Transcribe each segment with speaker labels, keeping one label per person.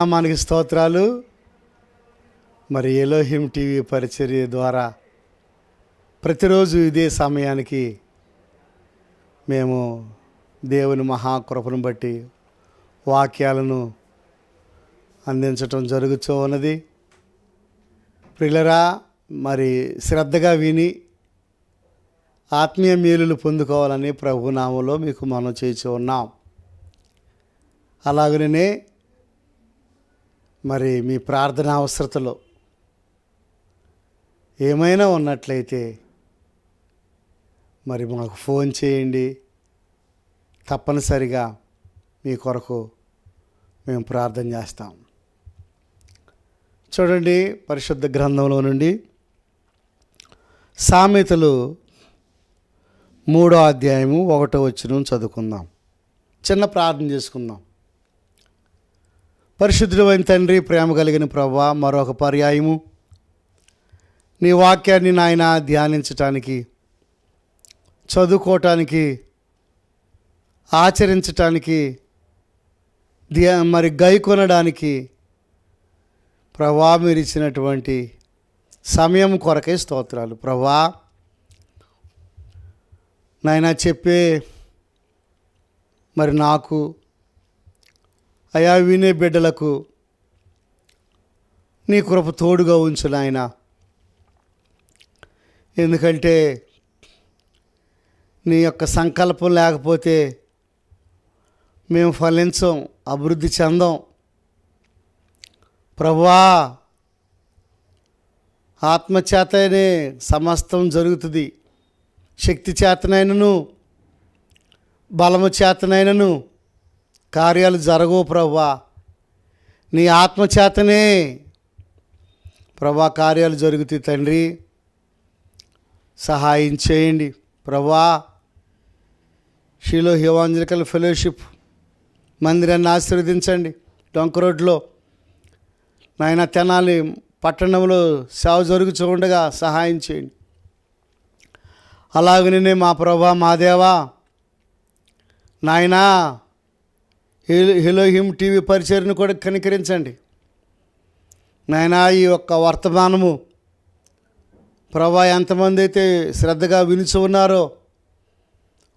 Speaker 1: నామానికి స్తోత్రాలు. మరి ఎలోహిం టీవీ పరిచర్య ద్వారా ప్రతిరోజు ఇదే సమయానికి మేము దేవుని మహాకృపను బట్టి వాక్యాలను అందించటం జరుగుతూ ఉన్నది. పిల్లరా మరి శ్రద్ధగా విని ఆత్మీయ మేలులు పొందుకోవాలని ప్రభునామంలో మీకు మనం చేసి ఉన్నాం. అలాగనే మరి మీ ప్రార్థన అవసరతలో ఏమైనా ఉన్నట్లయితే మరి మాకు ఫోన్ చేయండి. తప్పనిసరిగా మీ కొరకు మేము ప్రార్థన చేస్తాం. చూడండి పరిశుద్ధ గ్రంథంలో నుండి సామెతలు మూడో అధ్యాయము ఒకటో వచ్చిన చదువుకుందాం. చిన్న ప్రార్థన చేసుకుందాం. పరిశుద్ధుడైన తండ్రి ప్రేమ కలిగిన ప్రభా మరొక పర్యాయము. నీ వాక్యాన్ని నాయన ధ్యానించటానికి చదువుకోవటానికి ఆచరించటానికి ధ్యా మరి గై కొనడానికి ప్రభా మీరు ఇచ్చినటువంటి సమయం కొరకే స్తోత్రాలు. ప్రభా నాయన చెప్పే మరి నాకు అయా వినే బిడ్డలకు నీ కృప తోడుగా ఉంచు నాయన. ఎందుకంటే నీ యొక్క సంకల్పం లేకపోతే మేము ఫలించం అభివృద్ధి చెందాం. ప్రభువా ఆత్మచేతనే సమస్తం జరుగుతుంది. శక్తి చేతనైనను బలము చేతనైనను కార్యాలు జరగవు ప్రభా నీ ఆత్మచేతనే ప్రభా కార్యాలు జరుగుతాయి తండ్రి. సహాయం చేయండి ప్రభా షీలో హివాంజలికల్ ఫెలోషిప్ మందిరాన్ని ఆశీర్వదించండి. డొంక రోడ్లో నాయన తెనాలి పట్టణంలో సేవ జరుగుతూ ఉండగా సహాయం చేయండి. అలాగనే మా ప్రభా మా దేవా. నాయనా హెలో- టీవీ పరిచయను కూడా కనికరించండి. నాయనా ఈ యొక్క వర్తమానము ప్రభా ఎంతమంది అయితే శ్రద్ధగా వినిచి ఉన్నారో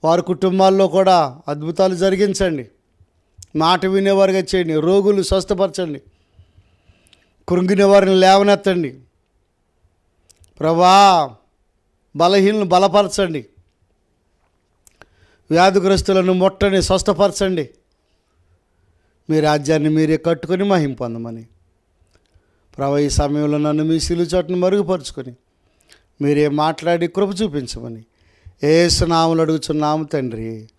Speaker 1: వారి కుటుంబాల్లో కూడా అద్భుతాలు జరిగించండి. మాట వినేవారుగా చేయండి. రోగులు స్వస్థపరచండి. కృంగిన వారిని లేవనెత్తండి. ప్రభా బలహీనను బలపరచండి. వ్యాధిగ్రస్తులను ముట్టని స్వస్థపరచండి. మీ రాజ్యాన్ని మీరే కట్టుకొని మహిం పొందమని. ప్రభా ఈ సమయంలో నన్ను మీ సిలు చోటును మరుగుపరుచుకొని మీరే మాట్లాడి కృప చూపించమని ఏసునాములు అడుగుచున్నాము తండ్రి.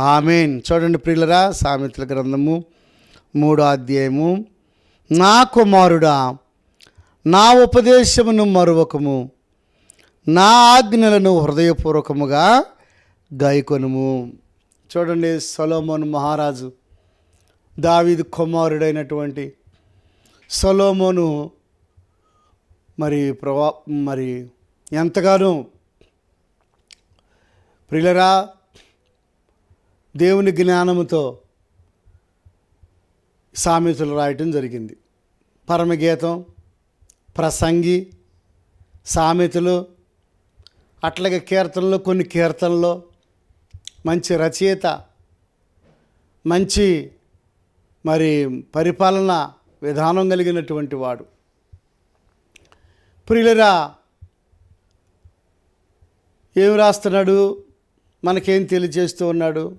Speaker 1: ఆమెన్. చూడండి ప్రియులరా సామెతల గ్రంథము మూడో అధ్యాయము. నా కుమారుడా నా ఉపదేశమును మరువకము. నా ఆజ్ఞలను హృదయపూర్వకముగా గాయకొనుము చూడండి సొలోమోన్ మహారాజు దావీదు కుమారుడైనటువంటి సొలోమోను మరి ప్రవా మరి ఎంతగానో ప్రియులరా దేవుని జ్ఞానముతో సామెతలు రాయటం జరిగింది. పరమగీతం ప్రసంగి సామెతలు అట్లాగే కీర్తనలు కొన్ని కీర్తనలు మంచి రచయిత మంచి మరి పరిపాలన విధానం కలిగినటువంటి వాడు. ప్రియులరా ఏం రాస్తున్నాడు? మనకేం తెలియజేస్తూ ఉన్నాడు?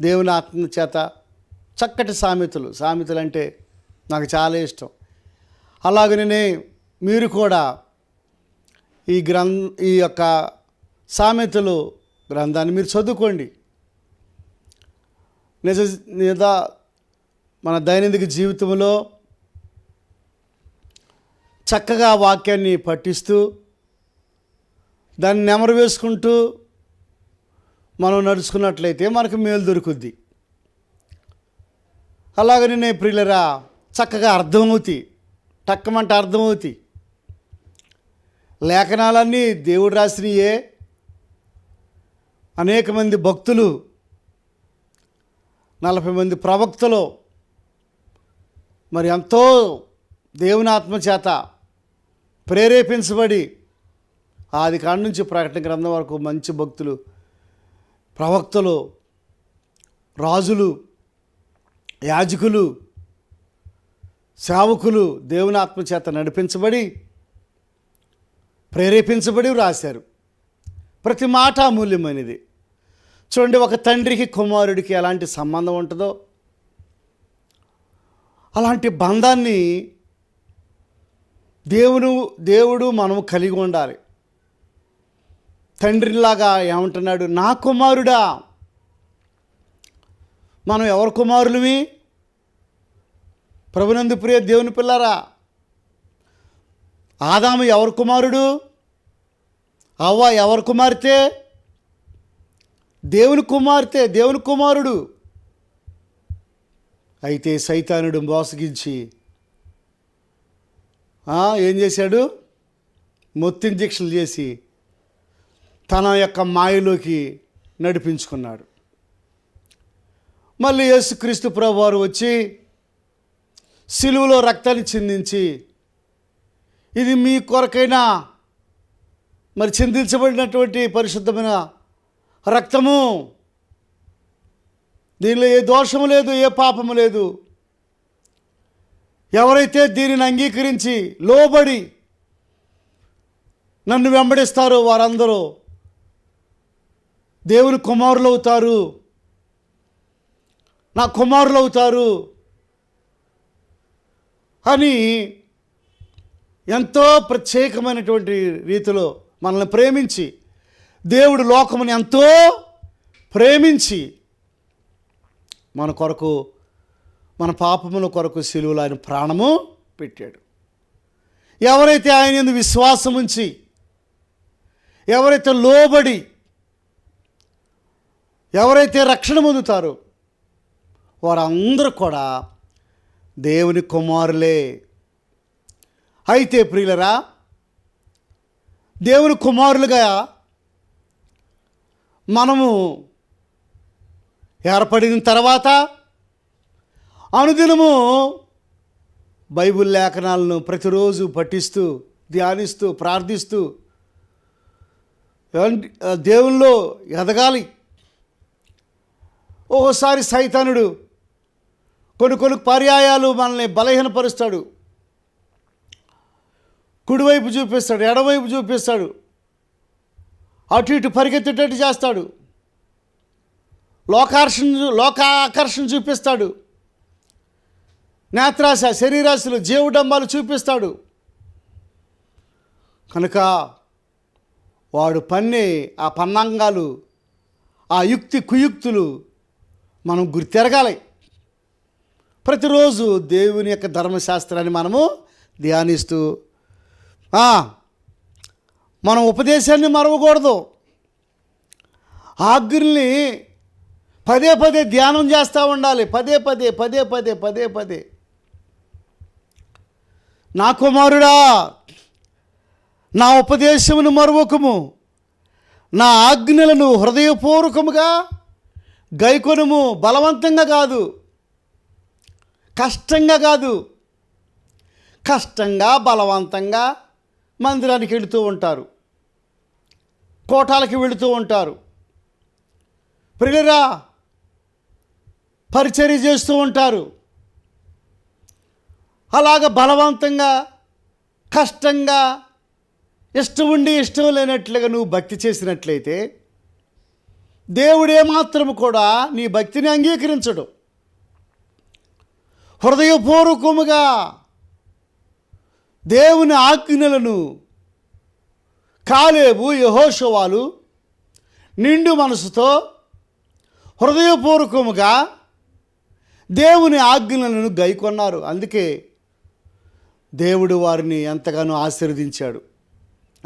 Speaker 1: దేవుని ఆత్మ చేత చక్కటి సామెతలు. సామెతలు అంటే నాకు చాలా ఇష్టం. అలాగనే మీరు కూడా ఈ గ్రం ఈ యొక్క సామెతలు గ్రంథాన్ని మీరు చదువుకోండి. నిజ నిజ మన దైనందిక జీవితంలో చక్కగా వాక్యాన్ని పఠిస్తూ దాన్ని నెమరు వేసుకుంటూ మనం నడుచుకున్నట్లయితే మనకు మేలు దొరుకుద్ది. అలాగని నేను ప్రియులరా చక్కగా అర్థమవుతాయి టక్కమంటే అర్థమవుతాయి లేఖనాలన్నీ దేవుడు రాసినయే. అనేక మంది భక్తులు నలభై మంది ప్రవక్తలు మరి ఎంతో దేవుని ఆత్మ చేత ప్రేరేపించబడి ఆది కాడ నుంచి ప్రకటన గ్రంథం వరకు మంచి భక్తులు ప్రవక్తలు రాజులు యాజకులు సేవకులు దేవునాత్మ చేత నడిపించబడి ప్రేరేపించబడి వ్రాశారు. ప్రతి మాట అమూల్యమైనది. చూడండి ఒక తండ్రికి కుమారుడికి ఎలాంటి సంబంధం ఉంటుందో? అలాంటి బంధాన్ని దేవుడు దేవుడు మనము కలిగి ఉండాలి. తండ్రిలాగా ఏమంటున్నాడు? నా కుమారుడా మనం ఎవరి కుమారులమి ప్రభునందు ప్రియ దేవుని పిల్లరా ఆదాము ఎవరి కుమారుడు? అవ్వ ఎవరి కుమార్తె? దేవుని కుమార్తె దేవుని కుమారుడు. అయితే సైతానుడు మోసగించి ఏం చేశాడు? మొత్తం చేసి తన యొక్క మాయలోకి నడిపించుకున్నాడు. మళ్ళీ యేసుక్రీస్తు ప్రభువారు వచ్చి సిలువలో రక్తాన్ని చిందించి ఇది మీ కొరకైనా? మరి చిందించబడినటువంటి పరిశుద్ధమైన రక్తము దీనిలో ఏ దోషము లేదు ఏ పాపము లేదు. ఎవరైతే దీనిని అంగీకరించి లోబడి నన్ను వెంబడిస్తారో వారందరూ దేవుని కుమారులు అవుతారు నా కుమారులు అవుతారు అని ఎంతో ప్రత్యేకమైనటువంటి రీతిలో మనల్ని ప్రేమించి దేవుడు లోకముని ఎంతో ప్రేమించి మన కొరకు మన పాపముల కొరకు సిలువలో ఆయన ప్రాణము పెట్టాడు. ఎవరైతే ఆయన ఎందు విశ్వాసం ఉంచి ఎవరైతే లోబడి ఎవరైతే రక్షణ పొందుతారో వారందరూ కూడా దేవుని కుమారులే. అయితే ప్రియులరా దేవుని కుమారులుగా మనము ఏర్పడిన తర్వాత అనుదినము బైబిల్ లేఖనాలను ప్రతిరోజు పఠిస్తూ ధ్యానిస్తూ ప్రార్థిస్తూ దేవుల్లో ఎదగాలి. ఒక్కోసారి సైతానుడు కొన్ని కొన్ని పర్యాయాలు మనల్ని బలహీనపరుస్తాడు. కుడివైపు చూపిస్తాడు ఎడవైపు చూపిస్తాడు. అటు ఇటు పరిగెత్తేటట్టు చేస్తాడు. లోకార్షణ లోకాకర్షణ చూపిస్తాడు. నేత్రాశ శరీరాశులు జీవడంబాలు చూపిస్తాడు. కనుక వాడు పన్నే ఆ పన్నాంగాలు ఆ యుక్తి కుయుక్తులు మనం గుర్తెరగాలి ప్రతిరోజు దేవుని యొక్క ధర్మశాస్త్రాన్ని మనము ధ్యానిస్తూ మనం ఉపదేశాన్ని మరవకూడదు. ఆగ్ని పదే పదే ధ్యానం చేస్తూ ఉండాలి. పదే పదే పదే పదే పదే పదే. నా కుమారుడా నా ఉపదేశమును మరొకము నా ఆజ్ఞలను హృదయపూర్వకముగా గైకొనుము. బలవంతంగా కాదు. కష్టంగా కాదు. కష్టంగా బలవంతంగా మందిరానికి వెళుతూ ఉంటారు. కోటాలకి వెళుతూ ఉంటారు. ప్రియులరా పరిచర్య చేస్తూ ఉంటారు. అలాగ బలవంతంగా కష్టంగా ఇష్టం ఉండి ఇష్టం లేనట్లుగా నువ్వు భక్తి చేసినట్లయితే దేవుడు ఏమాత్రం కూడా నీ భక్తిని అంగీకరించడు. హృదయపూర్వకముగా దేవుని ఆజ్ఞలను కాలేబు యహోషవాలు నిండు మనసుతో హృదయపూర్వకముగా దేవుని ఆజ్ఞలను గైకొన్నారు. అందుకే దేవుడు వారిని ఎంతగానో ఆశీర్వదించాడు.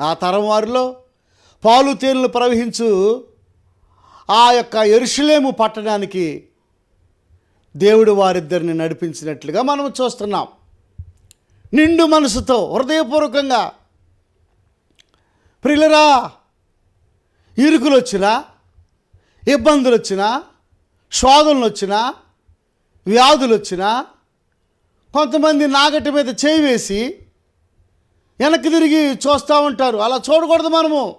Speaker 1: ఆ తరం వారిలో పాలు తేనెలు ప్రవహించు ఆ యొక్క ఎరుషులేము పట్టడానికి దేవుడు వారిద్దరిని నడిపించినట్లుగా మనం చూస్తున్నాం. నిండు మనసుతో హృదయపూర్వకంగా. ప్రిలరా ఇరుకులు వచ్చినా ఇబ్బందులు వచ్చినా శోధనలు వచ్చినా వ్యాధులు వచ్చినా కొంతమంది నాగటి మీద చేయి వేసి వెనక్కి తిరిగి చూస్తూ ఉంటారు. అలా చూడకూడదు మనము.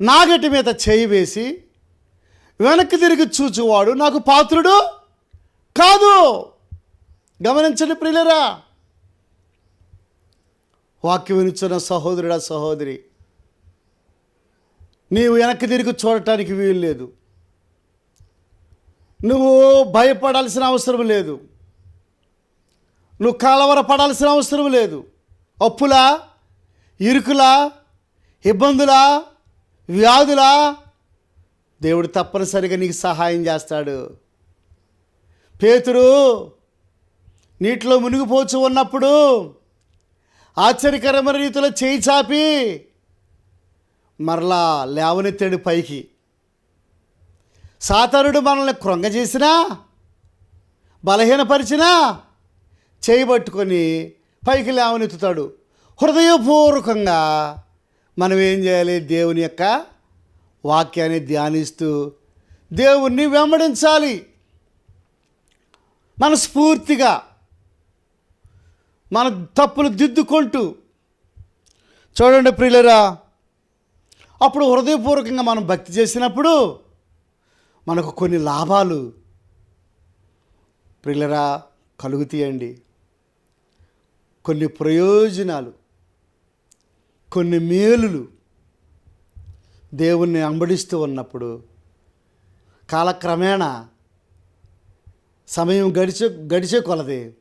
Speaker 1: నాగటి మీద చేయి వేసి వెనక్కి తిరిగి చూచువాడు నాకు పాత్రుడు కాదు. గమనించండి ప్రియులరా. వాక్యం వినిచున్న సహోదరుడా సహోదరి నీవు వెనక్కి తిరిగి చూడటానికి వీలు లేదు. నువ్వు భయపడాల్సిన అవసరం లేదు. నువ్వు కలవరపడాల్సిన అవసరం లేదు. అప్పులా ఇరుకులా ఇబ్బందులా వ్యాధులా దేవుడు తప్పనిసరిగా నీకు సహాయం చేస్తాడు. పేతురు నీటిలో మునిగిపోచు ఉన్నప్పుడు ఆశ్చర్యకరమైన రీతిలో చేయి చాపి మరలా లేవనెత్తాడు పైకి. సాతానుడు మనల్ని కృంగజేసినా బలహీనపరిచినా చేయబట్టుకొని పైకి లేవనెత్తుతాడు. హృదయపూర్వకంగా మనం ఏం చేయాలి? దేవుని యొక్క వాక్యాన్ని ధ్యానిస్తూ దేవుణ్ణి వెంబడించాలి. మనస్ఫూర్తిగా మన తప్పులు దిద్దుకుంటూ చూడండి ప్రియులరా అప్పుడు హృదయపూర్వకంగా మనం భక్తి చేసినప్పుడు మనకు కొన్ని లాభాలు. ప్రియులరా కలుగుతాయండి కొన్ని ప్రయోజనాలు కొన్ని మేలులు దేవుణ్ణి అంబడిస్తూ ఉన్నప్పుడు కాలక్రమేణా సమయం గడిచే గడిచే కొలది.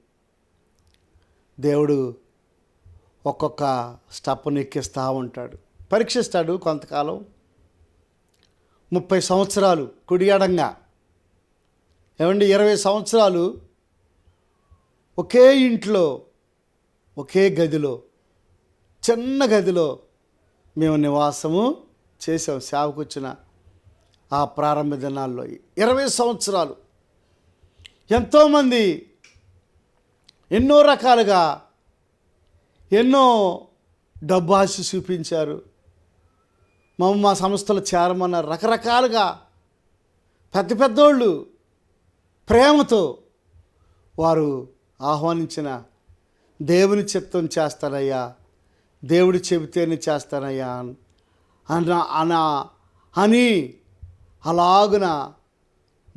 Speaker 1: దేవుడు ఒక్కొక్క స్టెప్ను ఎక్కిస్తూ ఉంటాడు. పరీక్షిస్తాడు కొంతకాలం. ముప్పై సంవత్సరాలు కుడియడంగా. ఏమండి ఇరవై సంవత్సరాలు ఒకే ఇంట్లో ఒకే గదిలో చిన్న గదిలో మేము నివాసము చేసాం సేవకొచ్చిన ఆ ప్రారంభ దినాల్లో. ఇరవై సంవత్సరాలు. ఎంతోమంది ఎన్నో రకాలుగా ఎన్నో డబ్బు ఆశ చూపించారు. మా మా సంస్థలు చేరమన్న రకరకాలుగా పెద్ద పెద్దోళ్ళు ప్రేమతో వారు ఆహ్వానించిన దేవుని చిత్తం చేస్తానయ్యా దేవుడు చెబితేనే చేస్తానయ్యా అన్న అనా అని అలాగున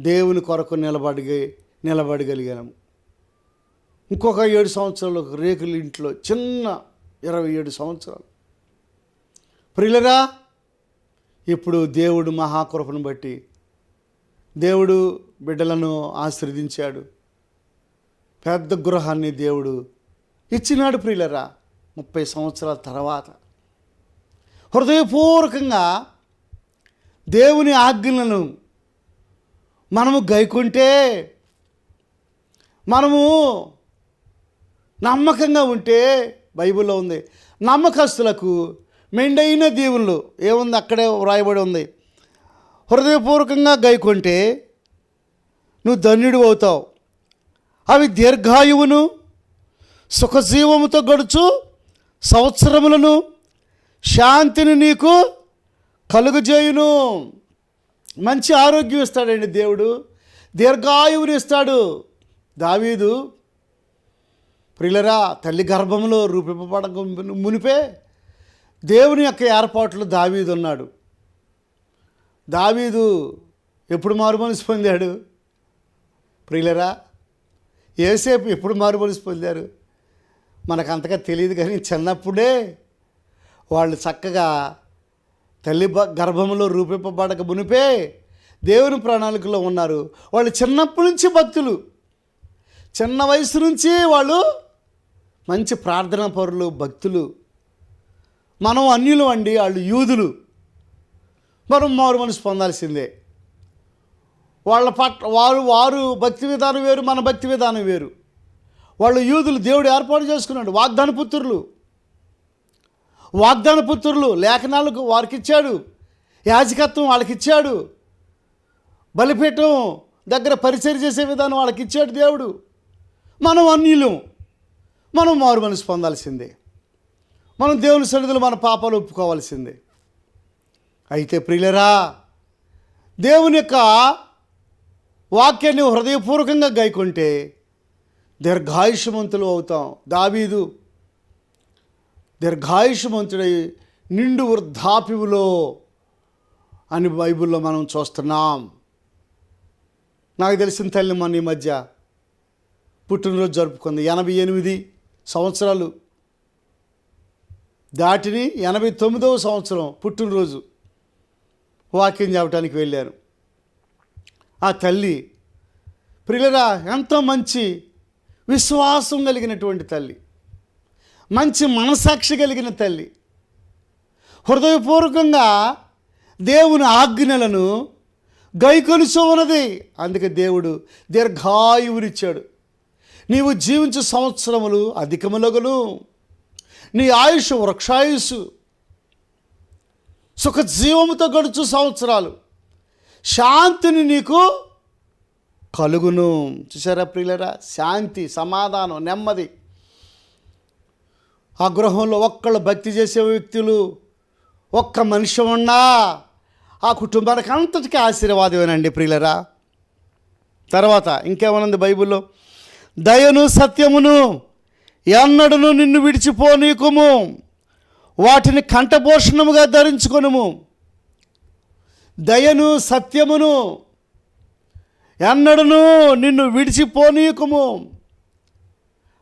Speaker 1: దేవుని కొరకు నిలబడి నిలబడగలిగాము. ఇంకొక ఏడు సంవత్సరాలు ఒక రేకుల ఇంట్లో చిన్న ఇరవై ఏడు సంవత్సరాలు. ప్రియులరా ఇప్పుడు దేవుడు మహాకృపను బట్టి దేవుడు బిడ్డలను ఆశీర్వదించాడు. పెద్ద గృహాన్ని దేవుడు ఇచ్చినాడు ప్రియులరా ముప్పై సంవత్సరాల తర్వాత. హృదయపూర్వకంగా దేవుని ఆజ్ఞలను మనము గైకుంటే మనము నమ్మకంగా ఉంటే బైబిల్లో ఉంది. నమ్మకస్తులకు మెండైన దీవులు ఏముంది? అక్కడే వ్రాయబడి ఉంది. హృదయపూర్వకంగా గైకొంటే నువ్వు ధన్యుడు అవుతావు. అవి దీర్ఘాయువును సుఖజీవముతో గడుచు సంవత్సరములను శాంతిని నీకు కలుగజేయును. మంచి ఆరోగ్యం ఇస్తాడండి దేవుడు. దీర్ఘాయువుని ఇస్తాడు. దావీదు ప్రిలరా తల్లి గర్భంలో రూపింపబడక మునిపే దేవుని యొక్క ఏర్పాట్లు దావీదు ఉన్నాడు. దావీదు ఎప్పుడు మారుమనిసి పొందాడు? ప్రియులరా ఏసేపు ఎప్పుడు మారుమనిసి పొందారు? మనకు అంతగా తెలియదు కానీ చిన్నప్పుడే వాళ్ళు చక్కగా తల్లి గర్భంలో రూపింపబడక మునిపే దేవుని ప్రణాళికలో ఉన్నారు. వాళ్ళు చిన్నప్పటి నుంచి భక్తులు. చిన్న వయసు నుంచి వాళ్ళు మంచి ప్రార్థనా పరులు భక్తులు. మనం అన్యులు అండి వాళ్ళు యూదులు. మనం మారు మనసు పొందాల్సిందే. వాళ్ళ పట్ల వారు వారు భక్తి విధానం వేరు మన భక్తి విధానం వేరు. వాళ్ళు యూదులు దేవుడు ఏర్పాటు చేసుకున్నాడు వాగ్దాన పుత్రులు. వాగ్దాన పుత్రులు లేఖనాలకు వారికి ఇచ్చాడు యాజకత్వం వాళ్ళకి ఇచ్చాడు బలిపీఠం దగ్గర పరిచయం చేసే విధానం వాళ్ళకి ఇచ్చాడు దేవుడు. మనం అన్యులం. మనం మారు మనసు పొందాల్సిందే. మనం దేవుని సన్నిధిలో మన పాపాలు ఒప్పుకోవాల్సిందే. అయితే ప్రియులరా దేవుని యొక్క వాక్యాన్ని హృదయపూర్వకంగా గైకుంటే దీర్ఘాయుషమంతులు అవుతాం. దావీదు దీర్ఘాయుషమంతుడై నిండు వృద్ధాపివులో అని బైబిల్లో మనం చూస్తున్నాం. నాకు తెలిసిన తల్లి మన ఈ మధ్య పుట్టినరోజు జరుపుకుంది. ఎనభై ఎనిమిది సంవత్సరాలు దాటిని ఎనభై తొమ్మిదవ సంవత్సరం పుట్టినరోజు వాక్యం చెప్పడానికి వెళ్ళారు. ఆ తల్లి ప్రియులరా ఎంతో మంచి విశ్వాసం కలిగినటువంటి తల్లి. మంచి మనసాక్షి కలిగిన తల్లి. హృదయపూర్వకంగా దేవుని ఆజ్ఞలను గైకొలుచు ఉన్నది. అందుకే దేవుడు దీర్ఘాయువునిచ్చాడు. నీవు జీవించే సంవత్సరములు అధికములగను. నీ ఆయుష్ వృక్షాయుషు సుఖ జీవముతో గడుచు సంవత్సరాలు. శాంతిని నీకు కలుగును. చూసారా ప్రియులరా? శాంతి సమాధానం నెమ్మది. ఆ గృహంలో ఒక్కళ్ళు భక్తి చేసే వ్యక్తులు ఒక్క మనిషి ఉన్నా ఆ కుటుంబానికి అంతటికీ ఆశీర్వాదమేనండి ప్రియులరా. తర్వాత ఇంకేమనుంది బైబిల్లో? దయను సత్యమును ఎన్నడను నిన్ను విడిచిపోనీకుము. వాటిని కంఠభూషణముగా ధరించుకొనుము. దయను సత్యమును ఎన్నడను నిన్ను విడిచిపోనీకుము.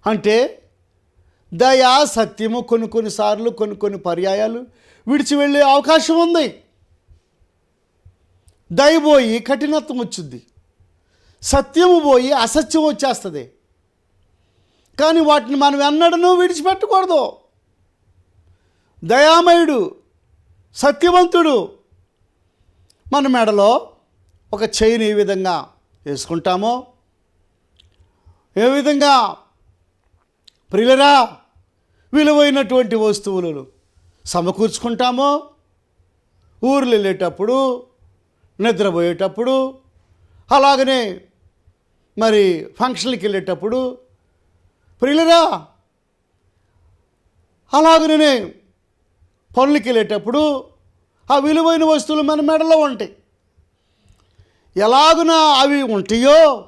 Speaker 1: అంటే దయా సత్యము కొన్ని కొన్నిసార్లు కొన్ని కొన్ని పర్యాయాలు విడిచి వెళ్ళే అవకాశం ఉంది. దయ పోయి కఠినత్వం వచ్చింది. సత్యము పోయి అసత్యం వచ్చేస్తుంది. కానీ వాటిని మనం ఎన్నడనూ విడిచిపెట్టకూడదు. దయామయుడు సత్యవంతుడు మన మెడలో ఒక చైన్ ఏ విధంగా వేసుకుంటామో ఏ విధంగా ప్రియులరా విలువైనటువంటి వస్తువులను సమకూర్చుకుంటామో ఊర్లు వెళ్ళేటప్పుడు నిద్రపోయేటప్పుడు అలాగనే మరి ఫంక్షన్కి వెళ్ళేటప్పుడు ప్రియులరా అలాగనే పనులకి వెళ్ళేటప్పుడు ఆ విలువైన వస్తువులు మన మెడలో ఉంటాయి. ఎలాగున అవి ఉంటాయో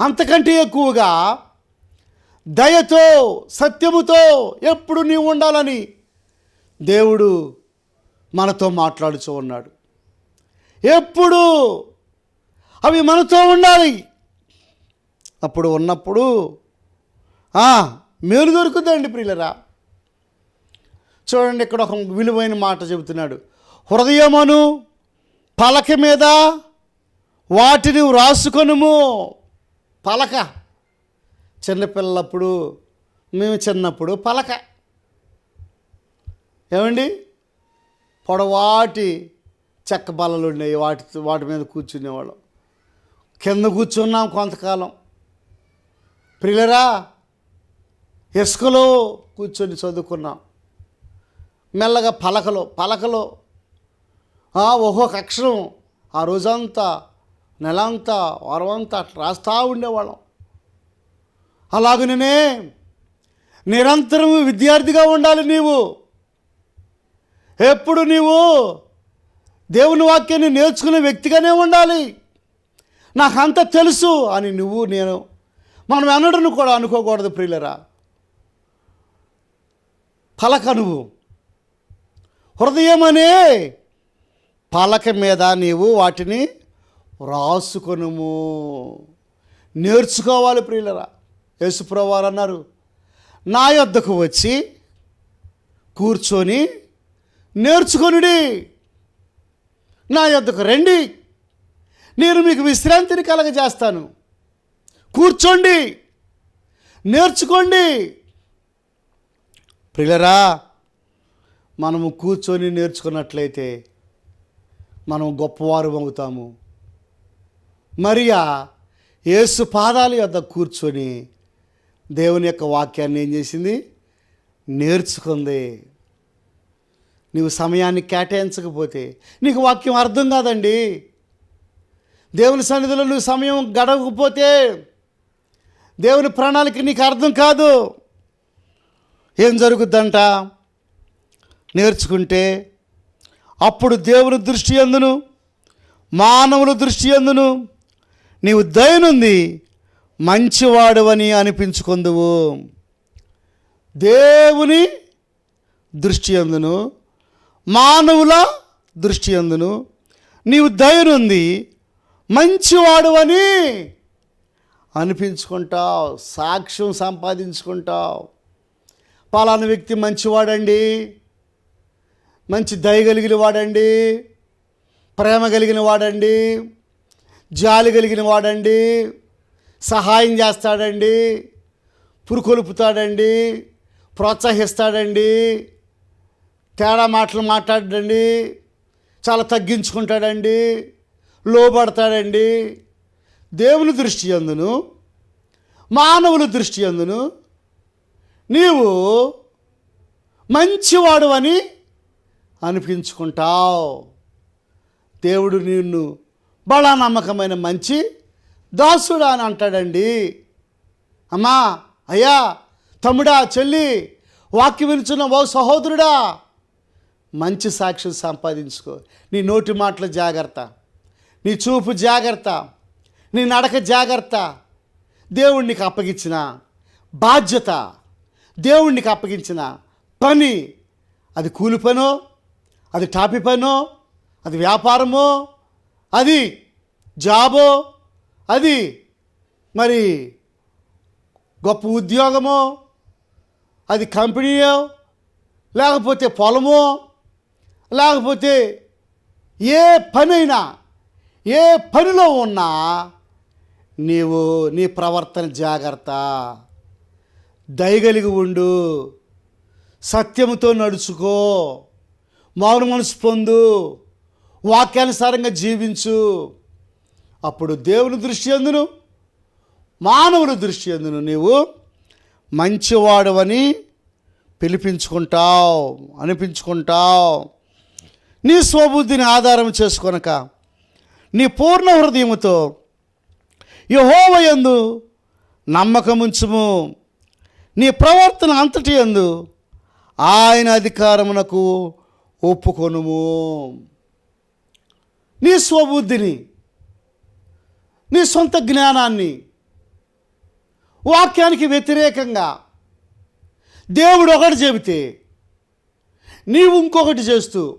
Speaker 1: అంతకంటే ఎక్కువగా దయతో సత్యముతో ఎప్పుడు నీవు ఉండాలని దేవుడు మనతో మాట్లాడుతూ ఉన్నాడు. ఎప్పుడు అవి మనతో ఉండాలి అప్పుడు ఉన్నప్పుడు మేలు దొరుకుతుందండి ప్రియులరా. చూడండి ఇక్కడ ఒక విలువైన మాట చెబుతున్నాడు. హృదయమును పలక మీద వాటిని వ్రాసుకొనుము. పలక. చిన్నపిల్లప్పుడు మేము చిన్నప్పుడు పలక. ఏమండి? పొడవాటి చెక్క బల్లలు ఉండేవి వాటి వాటి మీద కూర్చునేవాళ్ళం. కింద కూర్చున్నాం కొంతకాలం. ప్రిలరా ఇసుకలో కూర్చొని చదువుకున్నాం. మెల్లగా పలకలో పలకలో ఆ, ఒక్కొక్క అక్షరం ఆ రోజంతా నెలంతా వారమంతా అట్లా రాస్తూ ఉండేవాళ్ళం. అలాగనే నిరంతరం విద్యార్థిగా ఉండాలి నీవు. ఎప్పుడు నీవు దేవుని వాక్యాన్ని నేర్చుకునే వ్యక్తిగానే ఉండాలి. నాకు అంత తెలుసు అని నువ్వు నేను మనం ఎన్నడను కూడా అనుకోకూడదు ప్రియులరా. పలకనువు. హృదయమనే హృదయం అనే పలక మీద నీవు వాటిని రాసుకొనుము. నేర్చుకోవాలి ప్రియులరా. యేసుప్రవారు అన్నారు నా యొద్దకు వచ్చి కూర్చొని నేర్చుకొనుడి. నా యొద్దకు రండి. నేను మీకు విశ్రాంతిని కలగజేస్తాను. కూర్చోండి. నేర్చుకోండి. ప్రియులరా మనము కూర్చొని నేర్చుకున్నట్లయితే మనం గొప్పవారు అవుతాము. మరియా యేసు పాదాల యొద్ద కూర్చొని దేవుని యొక్క వాక్యాన్ని ఏం చేసింది? నేర్చుకుంది. నీవు సమయాన్ని కేటాయించకపోతే నీకు వాక్యం అర్థం కాదండి. దేవుని సన్నిధిలో నువ్వు సమయం గడవకపోతే దేవుని ప్రణాళిక నీకు అర్థం కాదు. ఏం జరుగుద్దంట? నేర్చుకుంటే అప్పుడు దేవుని దృష్టి అందును మానవుల దృష్టి అందును నీవు దయనుంది మంచివాడవని అనిపించుకుందువు. దేవుని దృష్టి అందును మానవుల దృష్టి అందును నీవు దయనుంది మంచివాడువని అనిపించుకుంటావు సాక్ష్యం సంపాదించుకుంటావు. పలానా వ్యక్తి మంచివాడండి. మంచి దయ కలిగిన వాడండి. ప్రేమ కలిగిన వాడండి. జాలి కలిగిన వాడండి. సహాయం చేస్తాడండి. పురుకొలుపుతాడండి. ప్రోత్సహిస్తాడండి. తేడా మాటలు మాట్లాడండి చాలా తగ్గించుకుంటాడండి. లోబడతాడండి. దేవుని దృష్టి అందును మానవుల దృష్టి అందును. నీవు మంచివాడు అని అనిపించుకుంటావు. దేవుడు నిన్ను బడా నమ్మకమైన మంచి దాసుడా అని అంటాడండి. అమ్మా అయ్యా తమ్ముడా చెల్లి వాక్యం వినుచున్న ఓ సహోదరుడా మంచి సాక్ష్యం సంపాదించుకో. నీ నోటి మాటల జాగ్రత్త నీ చూపు జాగ్రత్త. నీ నడక జాగ్రత్త. దేవుణ్ణికి అప్పగించిన బాధ్యత. దేవుణ్ణికి అప్పగించిన పని. అది కూలి పనో? అది టాపి పనో? అది వ్యాపారమో? అది జాబో? అది మరి గొప్ప ఉద్యోగమో? అది కంపెనీయో? లేకపోతే పొలమో? లేకపోతే ఏ పనైనా ఏ పనిలో ఉన్నా నీవు నీ ప్రవర్తన జాగ్రత్త. దయగలిగి ఉండు. సత్యముతో నడుచుకో. మౌన మనసు పొందు. వాక్యానుసారంగా జీవించు. అప్పుడు దేవుని దృష్టి అందును మానవుల దృష్టి అందును నీవు మంచివాడవని పిలిపించుకుంటావు అనిపించుకుంటావు. నీ స్వబుద్ధిని ఆధారం చేసుకొనక నీ పూర్ణ హృదయముతో యహోవయందు నమ్మకముంచుము. నీ ప్రవర్తన అంతటి యందు ఆయన అధికారమునకు ఒప్పుకొనుము. నీ స్వబుద్ధిని నీ సొంత జ్ఞానాన్ని వాక్యానికి వ్యతిరేకంగా దేవుడు ఒకటి చెబితే నీవు ఇంకొకటి చేస్తూ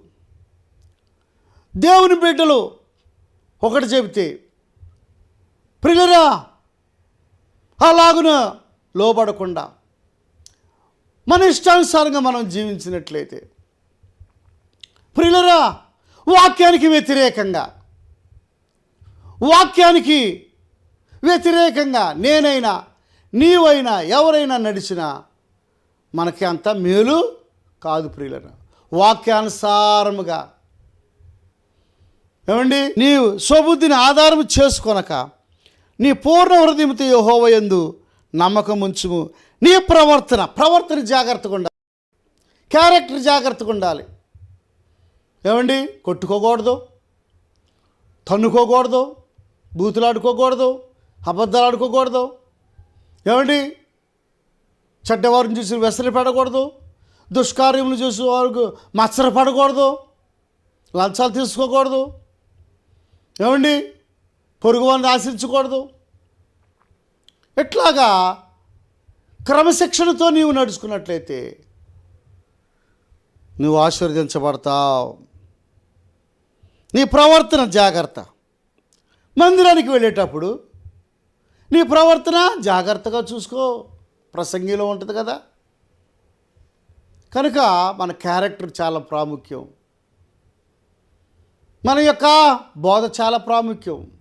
Speaker 1: దేవుని బిడ్డలు ఒకటి చెబితే ప్రియులరా అలాగున లోబడకుండా మన ఇష్టానుసారంగా మనం జీవించినట్లయితే ప్రియులరా వాక్యానికి వ్యతిరేకంగా వాక్యానికి వ్యతిరేకంగా నేనైనా నీవైనా ఎవరైనా నడిచినా మనకి అంత మేలు కాదు ప్రియులరా. వాక్యానుసారముగా ఏమండి? నీవు స్వబుద్ధిని ఆధారం చేసుకొనక నీ పూర్ణ హృదయంతో యహోవయందు నమ్మకం ఉంచుము నీ ప్రవర్తన ప్రవర్తన జాగ్రత్తగా ఉండాలి. క్యారెక్టర్ జాగ్రత్తగా ఉండాలి. ఏమండి? కొట్టుకోకూడదు. తన్నుకోకూడదు. బూతులు ఆడుకోకూడదు అబద్ధాలు ఆడుకోకూడదు ఏమండి? చెడ్డవారిని చూసి వెసరి పడకూడదు. దుష్కార్యములు చూసి వారికి మత్సర పడకూడదు. లంచాలు తీసుకోకూడదు. ఏమండి? పొరుగు వారిని ఆశించకూడదు ఇట్లాగా క్రమశిక్షణతో నీవు నడుచుకున్నట్లయితే నువ్వు ఆశీర్వదించబడతావు. నీ ప్రవర్తన జాగ్రత్త. మందిరానికి వెళ్ళేటప్పుడు నీ ప్రవర్తన జాగ్రత్తగా చూసుకో. ప్రసంగిలో ఉంటుంది కదా. కనుక మన క్యారెక్టర్ చాలా ప్రాముఖ్యం. మన యొక్క బోధ చాలా ప్రాముఖ్యం.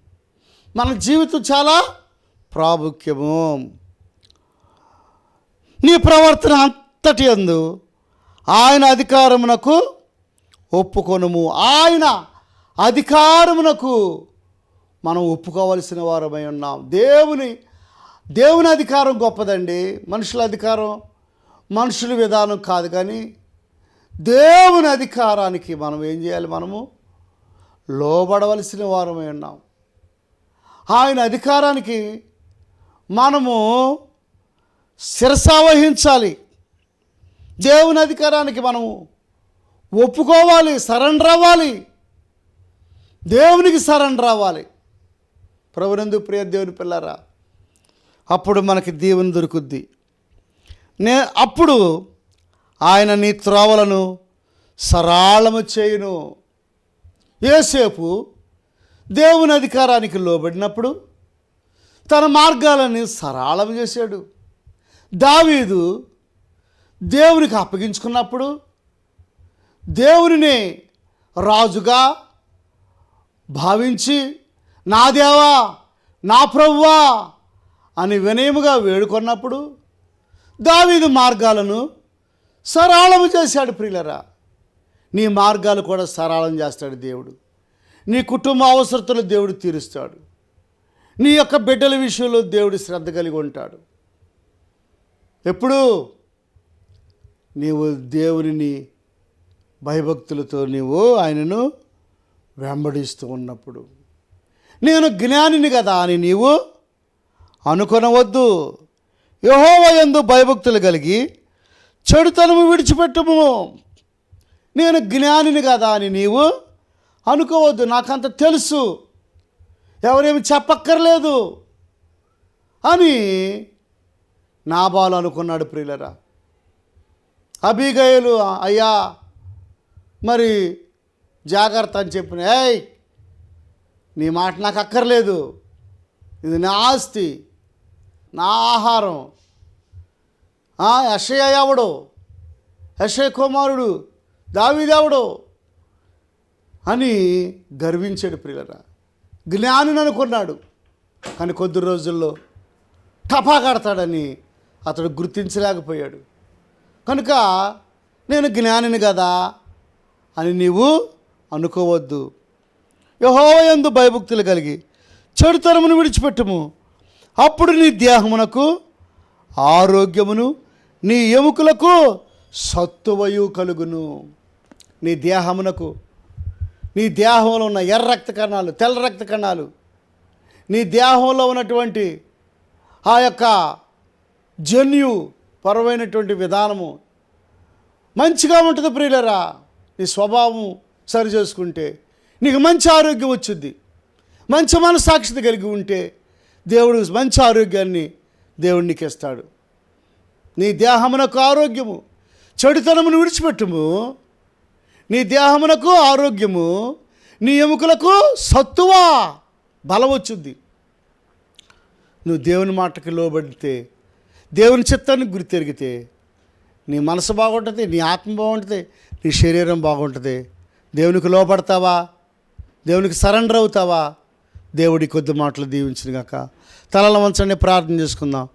Speaker 1: మన జీవితం చాలా ప్రాముఖ్యము. నీ ప్రవర్తన అంతటి అందు ఆయన అధికారమునకు ఒప్పుకొనుము. ఆయన అధికారమునకు మనం ఒప్పుకోవలసిన వారమై ఉన్నాం. దేవుని దేవుని అధికారం గొప్పదండి. మనుషుల అధికారం మనుషుల విధానం కాదు కానీ దేవుని అధికారానికి మనం ఏం చేయాలి మనము? లోబడవలసిన వారమై ఉన్నాం. ఆయన అధికారానికి మనము శిరసావహించాలి. దేవుని అధికారానికి మనము ఒప్పుకోవాలి సరెండర్ అవ్వాలి. దేవునికి సరెండర్ అవ్వాలి. ప్రభునందు ప్రియ దేవుని పిల్లరా అప్పుడు మనకి దేవుని దొరుకుద్ది. నే అప్పుడు ఆయన నీ త్రోవలను సరళము చేయును. ఏసేపు దేవుని అధికారానికి లోబడినప్పుడు తన మార్గాలని సరళం చేశాడు. దావీదు దేవునికి అప్పగించుకున్నప్పుడు దేవునినే రాజుగా భావించి నా దేవా నా ప్రవ్వా అని వినయముగా వేడుకొన్నప్పుడు దావీదు మార్గాలను సరళము చేశాడు ప్రియులరా. నీ మార్గాలు కూడా సరళం చేస్తాడు దేవుడు. నీ కుటుంబ అవసరతలు దేవుడు తీరుస్తాడు. నీ యొక్క బిడ్డల విషయంలో దేవుడు శ్రద్ధ కలిగి ఉంటాడు. ఎప్పుడు నీవు దేవుని భయభక్తులతో నీవు ఆయనను వెంబడిస్తూ ఉన్నప్పుడు నేను జ్ఞానిని కదా అని నీవు అనుకొనవద్దు. యహోవయందు భయభక్తులు కలిగి చెడుతనము విడిచిపెట్టుము. నేను జ్ఞానిని కదా అని నీవు అనుకోవద్దు నాకంత తెలుసు. ఎవరేమి చెప్పక్కర్లేదు. అని నాబాలు అనుకున్నాడు ప్రియులరా. అభిగయలు అయ్యా మరి జాగ్రత్త అని చెప్పిన ఏయ్ నీ మాట నాకు అక్కర్లేదు. ఇది నా ఆస్తి నా ఆహారం. యషయ ఎవడు? యషయ కుమారుడు దావిదేవుడు అని గర్వించాడు ప్రియులరా. జ్ఞానిని అనుకున్నాడు. కానీ కొద్ది రోజుల్లో టపా కడతాడని అతడు గుర్తించలేకపోయాడు. కనుక నేను జ్ఞానిని కదా అని నీవు అనుకోవద్దు. యహోవయందు భయభక్తులు కలిగి చెడుతనమును విడిచిపెట్టుము. అప్పుడు నీ దేహమునకు ఆరోగ్యమును నీ ఎముకలకు సత్తువయు కలుగును. నీ దేహమునకు నీ దేహంలో ఉన్న ఎర్ర రక్త కణాలు తెల్ల రక్త కణాలు నీ దేహంలో ఉన్నటువంటి ఆ యొక్క జన్యు పరమైనటువంటి విధానము మంచిగా ఉంటుంది ప్రియులరా. నీ స్వభావం సరి చేసుకుంటే నీకు మంచి ఆరోగ్యం వచ్చింది మంచి మనసాక్షిత కలిగి ఉంటే దేవుడు మంచి ఆరోగ్యాన్ని దేవుడు నీకు ఇస్తాడు నీ దేహమునకు ఆరోగ్యము చెడుతనమును విడిచిపెట్టుము నీ దేహమునకు ఆరోగ్యము నీ ఎముకలకు సత్తువా? బలం వచ్చుద్ది నువ్వు దేవుని మాటకి లోబడితే దేవుని చిత్తానికి గురి తిరిగితే నీ మనసు బాగుంటుంది నీ ఆత్మ బాగుంటుంది నీ శరీరం బాగుంటుంది. దేవునికి లోపడతావా దేవునికి సరెండర్ అవుతావా? దేవుడి కొద్ది మాటలు దీవించిన కాక తలల వంచండి ప్రార్థన చేసుకుందాం.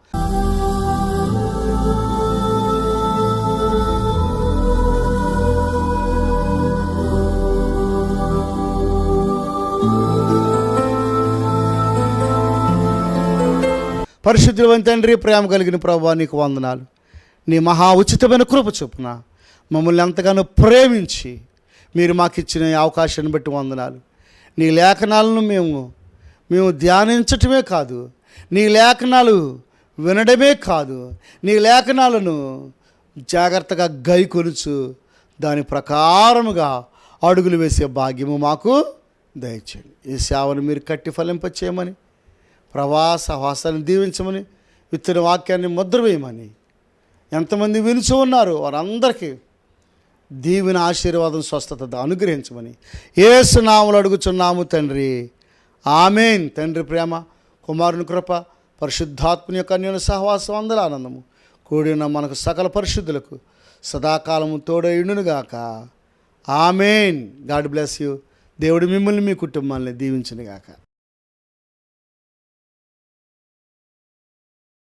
Speaker 1: పరిశుద్ధులైన తండ్రి ప్రేమ కలిగిన ప్రభా నీకు వందనాలు. నీ మహా ఉచితమైన కృప చొప్పున మమ్మల్ని ఎంతగానో ప్రేమించి మీరు మాకు ఇచ్చిన అవకాశాన్ని బట్టి వందనాలు. నీ లేఖనాలను మేము మేము ధ్యానించటమే కాదు నీ లేఖనాలు వినడమే కాదు నీ లేఖనాలను జాగ్రత్తగా గైకొలుచు దాని ప్రకారముగా అడుగులు వేసే భాగ్యము మాకు దయచేయండి. ఈ సేవను మీరు కట్టి ఫలింపచేయమని ప్రవాస వాసాన్ని దీవించమని విత్తన వాక్యాన్ని ముద్ర వేయమని ఎంతమంది వినుచు ఉన్నారు వారందరికీ దీవెన ఆశీర్వాదం స్వస్థత అనుగ్రహించమని. ఏసు నాములు అడుగుచున్నాము తండ్రి. ఆమెన్. తండ్రి ప్రేమ కుమారుని కృప పరిశుద్ధాత్మని యొక్క అన్యోన్య సహవాసం అందల ఆనందము కూడిన మనకు సకల పరిశుద్ధులకు సదాకాలము తోడయుండునుగాక ఆమెన్. God bless you. దేవుడు మిమ్మల్ని మీ కుటుంబాన్ని దీవించునుగాక.